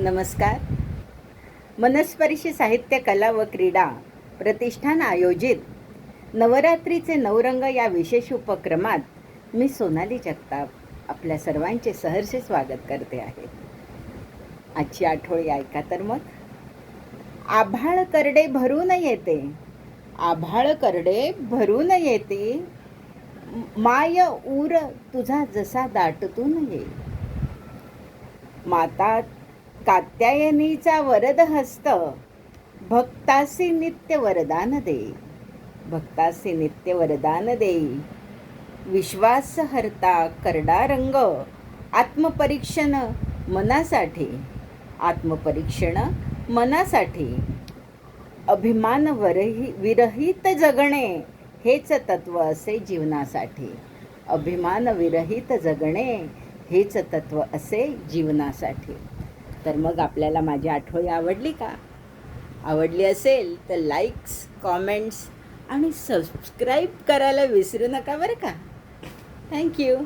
नमस्कार. मनस्पर्शी साहित्य कला व क्रीडा प्रतिष्ठान आयोजित नवरात्रीचे नवरंग या विशेष उपक्रमात मी सोनाली जगताप आपल्या सर्वांचे सहर्ष स्वागत करते आहे. आजची आठवडी ऐका तर मग. आभाळ करडे भरून येते. आभाळ करडे भरून येते. माय ऊर तुझा जसा दाटतून ये. माता कात्यायनीचा वरद हस्त भक्तासी नित्य वरदान दे. भक्तासी नित्य वरदान दे. विश्वास हरता करडा रंग आत्मपरीक्षण मनासाठी. आत्मपरीक्षण मनासाठी. अभिमान वरही विरहित जगणे हेच तत्व असे जीवनासाठी. अभिमान विरहित जगणे हेच तत्व असे जीवनासाठी. तर मग आपल्याला माझी आठवणी आवडली का? आवडली असेल तर लाईक्स कॉमेंट्स आणि सबस्क्राईब करायला विसरू नका बरं का? थँक्यू